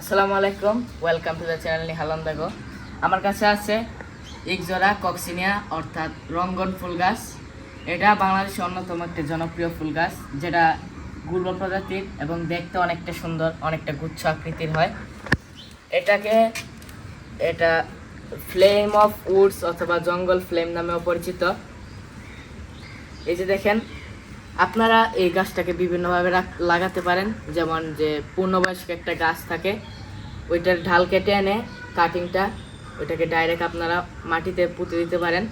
আসসালামু আলাইকুম। Welcome to the channel Nihalam দেখো আমার কাছে আছে একজোড়া কক্সিনিয়া, অর্থাৎ রঙ্গন ফুল গাছ। এটা বাংলাদেশের অন্যতম একটি জনপ্রিয় ফুল গাছ, যেটা গুল্ম প্রজাতির এবং দেখতে অনেকটা সুন্দর, অনেকটা গুচ্ছ আকৃতির হয়। এটাকে এটা ফ্লেম অফ উডস অথবা জঙ্গল ফ্লেম নামেও পরিচিত। এই যে দেখেন আপনারা এই গাছটাকে বিভিন্নভাবে লাগাতে পারেন। যেমন যে পূর্ণবয়স্ক একটা গাছ থাকে, ওইটার ঢাল কেটে এনে কাটিংটা, ওইটাকে ডাইরেক্ট আপনারা মাটিতে পুঁতে দিতে পারেন।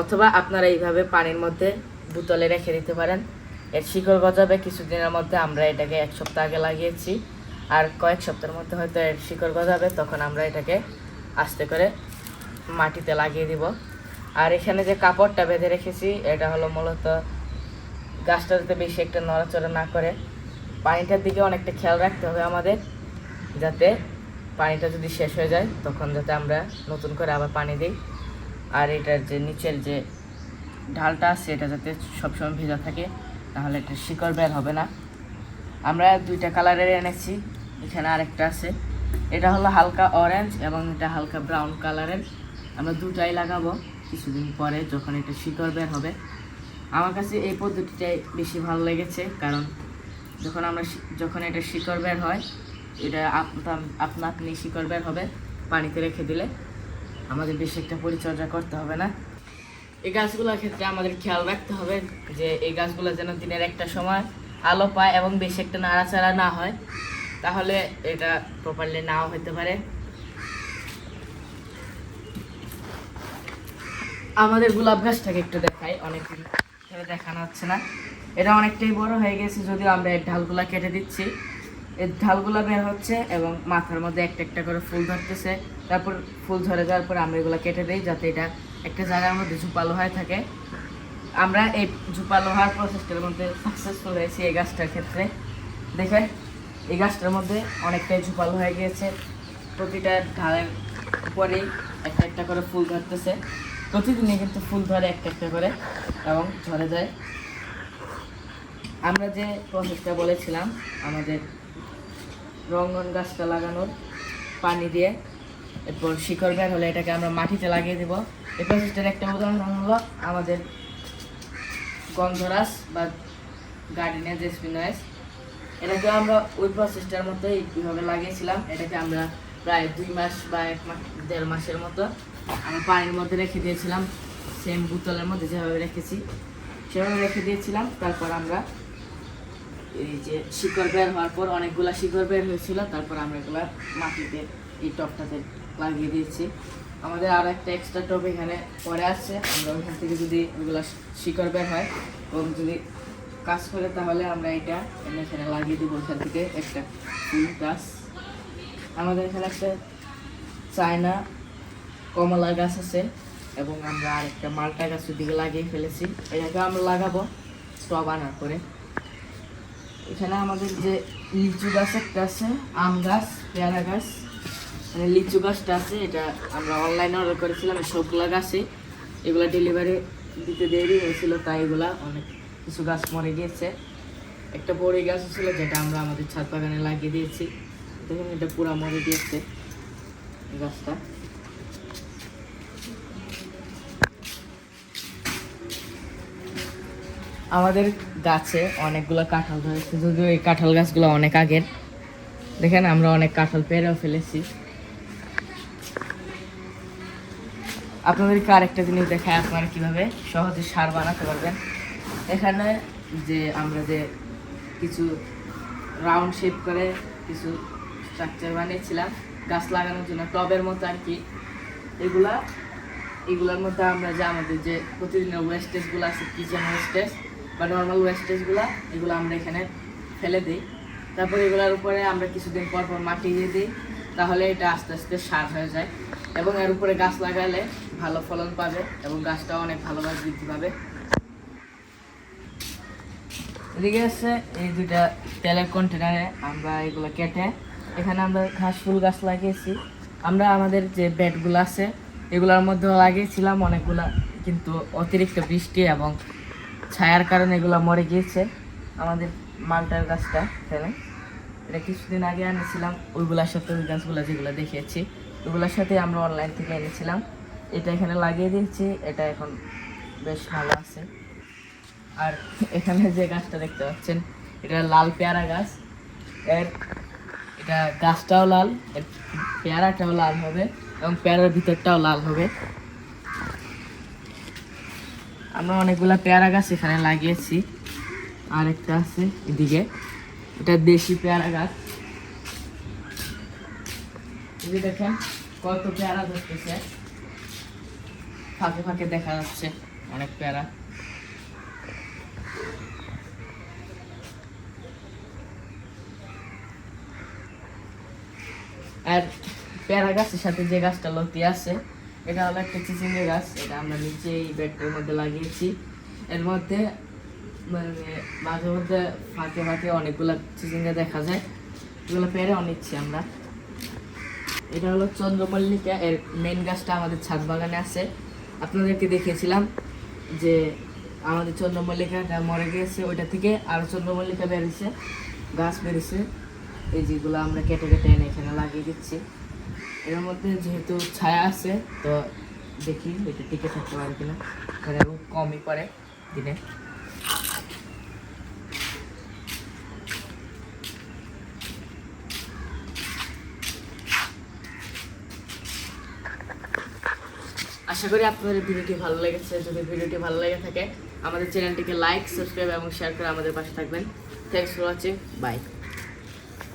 অথবা আপনারা এইভাবে পানির মধ্যে বোতলে রেখে দিতে পারেন। এর শিকড় গজাবে, কিছুদিনের মধ্যে আমরা এটাকে এক সপ্তাহ আগে লাগিয়েছি। আর কয়েক সপ্তাহের মধ্যে হয়তো এর শিকড় গজাবে, তখন আমরা এটাকে আস্তে করে মাটিতে লাগিয়ে দিব। আর এখানে যে কাপড়টা বেঁধে রেখেছি, এটা হলো মূলত গাছটা যাতে বেশি একটা নড়াচড়া না করে। পানিটার দিকে অনেকটা খেয়াল রাখতে হবে আমাদের, যাতে পানিটা যদি শেষ হয়ে যায়, তখন যাতে আমরা নতুন করে আবার পানি দিই। আর এটার যে নিচের যে ঢালটা আছে, এটা যাতে সবসময় ভেজা থাকে তাহলে এটা শিকড় বের হবে না। আমরা দুইটা কালারের এনেছি, এখানে আরেকটা আছে। এটা হলো হালকা অরেঞ্জ এবং এটা হালকা ব্রাউন কালারের। আমরা দুটাই লাগাবো কিছুদিন পরে, যখন এটা শিকড় বের হবে। আমার কাছে এই পদ্ধতিটাই বেশি ভালো লেগেছে, কারণ যখন আমরা যখন এটা শিকড় বের হয়, এটা আপনা, আপনি শিকড় বের হবে পানিতে রেখে দিলে আমাদের বেশি একটা পরিচর্যা করতে হবে না। এই গাছগুলোর ক্ষেত্রে আমাদের খেয়াল রাখতে হবে যে এই গাছগুলো যেন দিনের একটা সময় আলো পায় এবং বেশি একটা নাড়াচাড়া না হয়, তাহলে এটা প্রপারলি নাও হতে পারে। আমাদের গোলাপ গাছটাকে একটু দেখাই অনেক ধরে দেখানো হচ্ছে না। এটা অনেকটাই বড় হয়ে গেছে, যদিও আমরা এর ঢালগুলা কেটে দিচ্ছি। এর ঢালগুলা বের হচ্ছে এবং মাথার মধ্যে একটা একটা করে ফুল ধরতেছে। তারপর ফুল ধরে যাওয়ার পর আমরা এগুলো কেটে দিই যাতে এটা একটা জায়গার মধ্যে ঝুপালো হয়ে থাকে। আমরা এই ঝুপালো হওয়ার প্রসেসটার মধ্যে সাকসেসফুল হয়েছি এই গাছটার ক্ষেত্রে। দেখে, এই গাছটার মধ্যে অনেকটাই ঝুপালো হয়ে গিয়েছে। প্রতিটা ঢালের উপরেই একটা একটা করে ফুল ধরতেছে। প্রতিদিনই কিন্তু ফুল ধরে একটা একটা করে এবং ঝরে যায়। আমরা যে প্রসেসটা বলেছিলাম, আমাদের রঙ্গন গাছটা লাগানোর পানি দিয়ে এরপর শিকড় বের হলে এটাকে আমরা মাটিতে লাগিয়ে দেব। এই প্রসেসটার একটা উদাহরণ হলো আমাদের গন্ধরাস বা গার্ডেনের যে স্পিনাস এটাকে আমরা ওই প্রসেসটার মতোই কীভাবে লাগিয়েছিলাম, এটাকে আমরা প্রায় দুই মাস বা এক মাস দেড় মাসের মতো আমি পানির মধ্যে রেখে দিয়েছিলাম। সেম বোতলের মধ্যে যেভাবে রেখেছি, সেভাবে রেখে দিয়েছিলাম। তারপর আমরা এই যে শিকড় বের হওয়ার পর অনেকগুলা শিকড় বের হয়েছিল। তারপর আমরা এগুলো মাটিতে, এই টপটাতে লাগিয়ে দিয়েছি। আমাদের আরও একটা এক্সট্রা টপ এখানে পরে আসছে আমরা ওইখান থেকে যদি ওইগুলা শিকড় বের হয় এবং যদি কাজ করে, তাহলে আমরা এটা এখানে লাগিয়ে দিব। ওইখান থেকে একটা ফুল গাছ। আমাদের এখানে একটা চায়না কমলা গাছ আছে এবং আমরা আরেকটা মালটা গাছ দিকে লাগিয়ে ফেলেছি। এটাকে আমরা লাগাবো টব আনার করে এখানে আমাদের যে লিচু গাছ একটা আছে, আম গাছ, পেয়ারা গাছ মানে লিচু গাছটা আছে, এটা আমরা অনলাইনে অর্ডার করেছিলাম সবগুলা গাছে। এগুলা ডেলিভারি দিতে দেরি হয়েছিল, তাই এগুলা অনেক কিছু গাছ মরে গিয়েছে। একটা বড়ি গাছ ছিল, যেটা আমরা আমাদের ছাদ বাগানে লাগিয়ে দিয়েছি। দেখুন, এটা পুরা মরে এই গাছটা। আমাদের গাছে অনেকগুলো কাঁঠাল ধরেছে, যদিও এই কাঁঠাল গাছগুলো অনেক আগের। দেখেন, আমরা অনেক কাঁঠাল পেরেও ফেলেছি। আপনাদেরকে আরেকটা জিনিস দেখায় আপনারা কীভাবে সহজে সার বানাতে পারবেন। এখানে যে আমরা যে কিছু রাউন্ড শেপ করে কিছু স্ট্রাকচার বানিয়েছিলাম, গাছ লাগানোর জন্য, টবের মতো আর কি। এগুলা, এগুলোর মধ্যে আমরা যে আমাদের যে প্রতিদিনের ওয়েস্টেজগুলো আছে কিচেন ওয়েস্টেজ বা নর্মাল ওয়েস্টেজগুলো এগুলো আমরা এখানে ফেলে দিই। তারপর এগুলোর উপরে আমরা কিছুদিন পর পর মাটি দিয়ে দিই, তাহলে এটা আস্তে আস্তে সার হয়ে যায় এবং এর উপরে গাছ লাগালে ভালো ফলন পাবে এবং গাছটাও অনেক ভালোভাবে বৃদ্ধি পাবে। এদিকে আছে এই দুইটা তেলের কন্টেনারে আমরা এগুলো কেটে এখানে আমরা ঘাস, ফুল গাছ লাগিয়েছি। আমরা আমাদের যে বেডগুলো আছে, এগুলোর মধ্যে লাগিয়েছিলাম অনেকগুলা, কিন্তু অতিরিক্ত বৃষ্টি এবং ছায়ার কারণে এগুলো মরে গিয়েছে। আমাদের মালটার গাছটা এখানে। এটা কিছুদিন আগে এনেছিলাম ওইগুলার সাথে ওই গাছগুলো যেগুলো দেখিয়েছি ওইগুলোর সাথে আমরা অনলাইন থেকে এনেছিলাম। এটা এখানে লাগিয়ে দিয়েছি, এটা এখন বেশ ভালো আছে। আর এখানে যে গাছটা দেখতে পাচ্ছেন, এটা লাল পেয়ারা গাছ। এর এটা গাছটাও লাল পেয়ারাটাও লাল হবে এবং পেয়ারার ভিতরটাও লাল হবে। আমরা অনেকগুলা পেয়ারা গাছ এখানে লাগিয়েছি। আর একটা আছে এদিকে। এটা দেশি পেয়ারা গাছ। এই যে দেখেন কত পেয়ারা ধরতেছে। ফাঁকে ফাঁকে দেখা যাচ্ছে অনেক পেয়ারা। আর পেয়ারা গাছের সাথে যে গাছটা লতি আছে, এটা হলো একটা চিচিঙ্গে গাছ, এটা আমরা নিচে এই বেডটার মধ্যে লাগিয়েছি। এর মধ্যে মানে মাঝে মধ্যে ফাঁকে ফাঁকে অনেকগুলা চিচিঙ্গা দেখা যায়। এগুলো পেরে অনিচ্ছি আমরা। এটা হলো চন্দ্রমল্লিকা, এর মেন গাছটা আমাদের ছাদ বাগানে আছে। আপনাদেরকে দেখিয়েছিলাম যে আমাদের চন্দ্রমল্লিকাটা মরে গিয়েছে, ওইটা থেকে আরও চন্দ্রমল্লিকা বেরিয়েছে, গাছ বেরিয়েছে। এই যেগুলো আমরা কেটে কেটে এনে এখানে লাগিয়ে দিচ্ছি। এর মধ্যে যেহেতু ছায়া আছে, তো দেখি এটা টিকে থাকতে পারে কিনা। এখানে খুব কমই পড়ে দিনে। আশা করি আপনাদের ভিডিওটি ভালো লেগেছে। যদি ভিডিওটি ভালো লেগে থাকে, আমাদের চ্যানেলটিকে লাইক সাবস্ক্রাইব এবং শেয়ার করে আমাদের পাশে থাকবেন। Thanks for watching by